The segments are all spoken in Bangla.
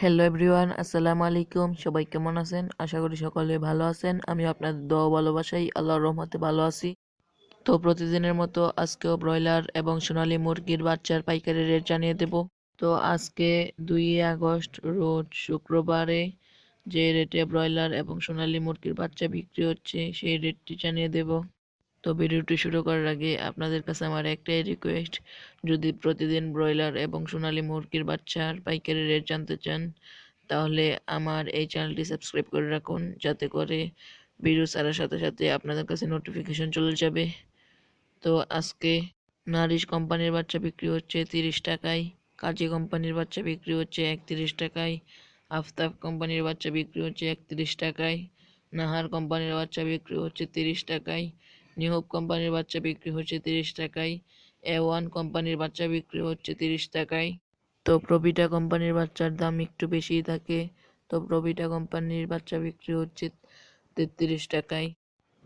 হ্যালো এভরিওয়ান আসসালামু আলাইকুম। সবাই কেমন আছেন? আশা করি সকলে ভালো আছেন। আমি আপনাদের দোয়া ভালোবাসাই আল্লাহর রহমতে ভালো আছি। তো প্রতিদিনের মতো আজকেও ব্রয়লার এবং সোনালী মুরগির বাচ্চার পাইকারি রেট জানিয়ে দেব। তো আজকে দুই আগস্ট, রোজ শুক্রবারে যে রেটে ব্রয়লার এবং সোনালী মুরগির বাচ্চা বিক্রি হচ্ছে, সেই রেটটি জানিয়ে দেব। তো ভিডিওটি শুরু করার আগে আপনাদের কাছে আমার একটাই রিকোয়েস্ট যদি প্রতিদিন ব্রয়লার এবং সোনালি মুরগির বাচ্চার পাইকারি রেট জানতে চান, তাহলে আমার এই চ্যানেলটি সাবস্ক্রাইব করে রাখুন, যাতে করে ভিডিও ছাড়ার সাথে সাথে আপনাদের কাছে নোটিফিকেশন চলে যাবে। তো আজকে নারিশ কোম্পানির বাচ্চা বিক্রি হচ্ছে তিরিশ টাকায়, কাজী কোম্পানির বাচ্চা বিক্রি হচ্ছে একত্রিশ টাকায়, আফতাব কোম্পানির বাচ্চা বিক্রি হচ্ছে একত্রিশ টাকায়, নাহার কোম্পানির বাচ্চা বিক্রি হচ্ছে তিরিশ টাকায় নিহব কোম্পানির বাচ্চা বিক্রি হচ্ছে তিরিশ টাকায় এ ওয়ান কোম্পানির বাচ্চা বিক্রি হচ্ছে তিরিশ টাকায়। তো প্রবিটা কোম্পানির বাচ্চার দাম একটু বেশিই থাকে, তো প্রবিটা কোম্পানির বাচ্চা বিক্রি হচ্ছে তেত্রিশ টাকায়।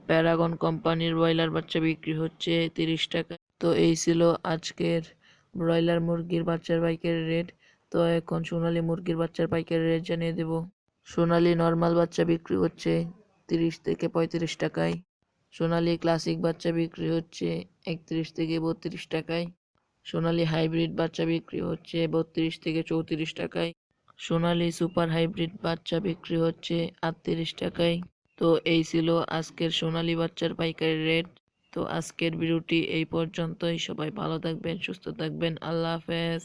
প্যারাগন কোম্পানির ব্রয়লার বাচ্চা বিক্রি হচ্ছে তিরিশ টাকা তো এই ছিল আজকের ব্রয়লার মুরগির বাচ্চার পাইকারি রেট। তো এখন সোনালী মুরগির বাচ্চার পাইকারি রেট জানিয়ে দেব। সোনালী নর্মাল বাচ্চা বিক্রি হচ্ছে তিরিশ থেকে পঁয়ত্রিশ টাকায়। সোনালী ক্লাসিক বাচ্চা বিক্রি হচ্ছে একত্রিশ থেকে বত্রিশ টাকায়। সোনালী হাইব্রিড বাচ্চা বিক্রি হচ্ছে বত্রিশ থেকে চৌত্রিশ টাকায়। সোনালী সুপার হাইব্রিড বাচ্চা বিক্রি হচ্ছে আটত্রিশ টাকায়। তো এই ছিল আজকের সোনালী বাচ্চার পাইকারি রেট। তো আজকের ভিডিওটি এই পর্যন্তই। সবাই ভালো থাকবেন, সুস্থ থাকবেন। আল্লাহ হাফেজ।